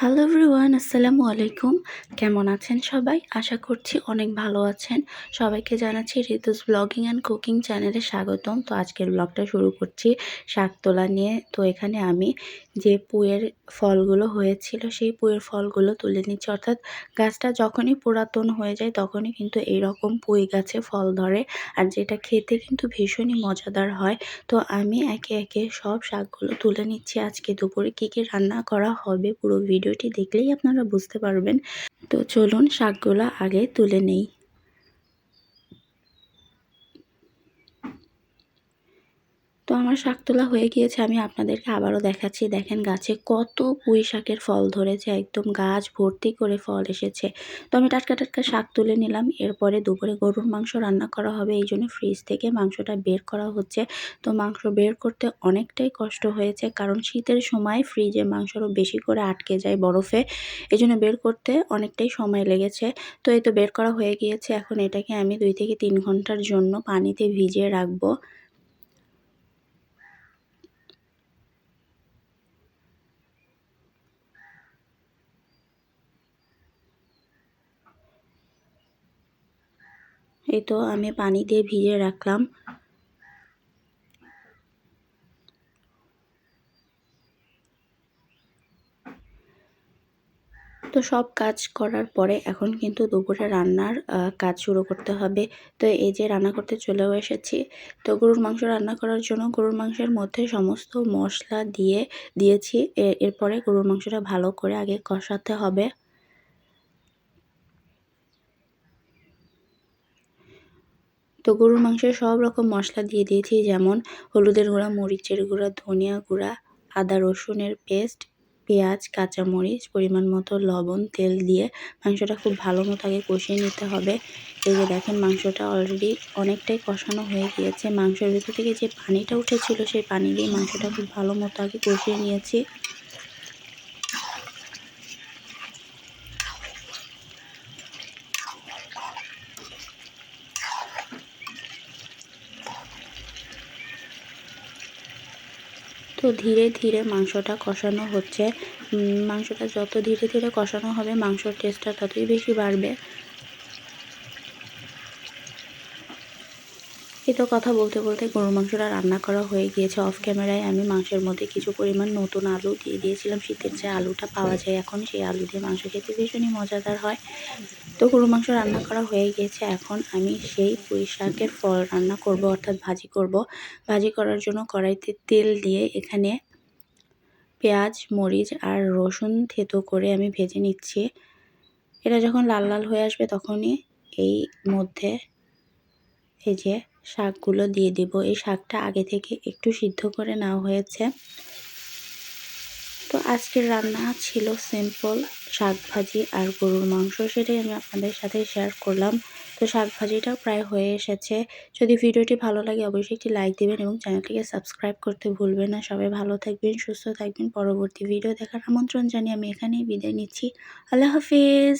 Hello everyone আসসালামু আলাইকুম কেমন আছেন সবাই? আশা করছি অনেক ভালো আছেন। সবাইকে জানাচ্ছি ঋতুস ব্লগিং অ্যান্ড কুকিং চ্যানেলে স্বাগতম। তো আজকের ব্লগটা শুরু করছি শাক তোলা নিয়ে। তো এখানে আমি যে পুয়ের ফলগুলো হয়েছিল, সেই পুয়ের ফলগুলো তুলে নিচ্ছি। অর্থাৎ গাছটা যখনই পুরাতন হয়ে যায়, তখনই কিন্তু এইরকম পুঁই গাছে ফল ধরে। আর যেটা খেতে কিন্তু ভীষণই মজাদার হয়। তো আমি একে একে সব শাকগুলো তুলে নিচ্ছি। আজকে দুপুরে কী কী রান্না করা হবে পুরো ভিডিওটি দেখলেই আপনারা বুঝতে পারবেন। তো চলুন শাকগুলো আগে তুলে নেই। তো আমার শাক তোলা হয়ে গিয়েছে, আমি আপনাদেরকে আবারও দেখাচ্ছি। দেখেন গাছে কত পুঁই শাকের ফল ধরেছে, একদম গাছ ভর্তি করে ফল এসেছে। তো আমি টাটকা টাটকা শাক তুলে নিলাম, এরপরে দুপুরে গরুর মাংস রান্না করা হবে, এই জন্য ফ্রিজ থেকে মাংসটা বের করা হচ্ছে। তো মাংস বের করতে অনেকটাই কষ্ট হয়েছে, কারণ শীতের সময় ফ্রিজে মাংসরও বেশি করে আটকে যায় বরফে, এই জন্য বের করতে অনেকটাই সময় লেগেছে। তো এই তো বের করা হয়ে গিয়েছে, এখন এটাকে আমি দুই থেকে তিন ঘণ্টার জন্য পানিতে ভিজিয়ে রাখব। এই তো আমি পানি দিয়ে ভিজিয়ে রাখলাম। তো সব কাজ করার পরে এখন কিন্তু দুপুরে রান্নার কাজ শুরু করতে হবে। তো এই যে রান্না করতে চলেও এসেছি। তো গরুর মাংস রান্না করার জন্য গরুর মাংসের মধ্যে সমস্ত মশলা দিয়ে দিয়েছি। এরপরে গরুর মাংসটা ভালো করে আগে কষাতে হবে। তো গরুর মাংসে সব রকম মশলা দিয়ে দিয়েছি, যেমন হলুদের গুঁড়া, মরিচের গুঁড়া, ধনিয়া গুঁড়া, আদা রসুনের পেস্ট, পেঁয়াজ, কাঁচামরিচ, পরিমাণ মতো লবণ, তেল দিয়ে মাংসটা খুব ভালো মতো আগে কষিয়ে নিতে হবে। এই যে দেখেন মাংসটা অলরেডি অনেকটাই কষানো হয়ে গিয়েছে। মাংসের ভিতর থেকে যে পানিটা উঠেছিল, সেই পানি দিয়ে মাংসটা খুব ভালো মতো আগে কষিয়ে নিয়েছি। তো ধীরে ধীরে মাংসটা কষানো হচ্ছে। মাংসটা যত ধীরে ধীরে কষানো হবে, মাংসর টেস্টটা ততই বেশি বাড়বে। এই তো কথা বলতে বলতে গরুর মাংসটা রান্না করা হয়ে গিয়েছে। অফ ক্যামেরায় আমি মাংসের মধ্যে কিছু পরিমাণ নতুন আলু দিয়ে দিয়েছিলাম। শীতের যে আলুটা পাওয়া যায় এখন, সেই আলু দিয়ে মাংস খেতে ভীষণই মজাদার হয়। তো গরু মাংস রান্না করা হয়ে গিয়েছে। এখন আমি সেই পুঁই শাকের ফল রান্না করব, অর্থাৎ ভাজি করব। ভাজি করার জন্য কড়াইতে তেল দিয়ে এখানে পেঁয়াজ, মরিচ আর রসুন থেতো করে আমি ভেজে নিচ্ছি। এটা যখন লাল লাল হয়ে আসবে তখনই এই মধ্যে যে শাকগুলো দিয়ে দিব। এই শাকটা আগে থেকে একটু সিদ্ধ করে নেওয়া হয়েছে। তো আজকের রান্না ছিল সিম্পল শাক ভাজি আর গরুর মাংস, সেটাই আমি আপনাদের সাথে শেয়ার করলাম। তো শাক ভাজিটাও প্রায় হয়ে এসেছে। যদি ভিডিওটি ভালো লাগে অবশ্যই একটি লাইক দেবেন এবং চ্যানেলটিকে সাবস্ক্রাইব করতে ভুলবেন না। সবাই ভালো থাকবেন, সুস্থ থাকবেন। পরবর্তী ভিডিও দেখার আমন্ত্রণ জানিয়ে আমি এখানেই বিদায় নিচ্ছি। আল্লাহ হাফিজ!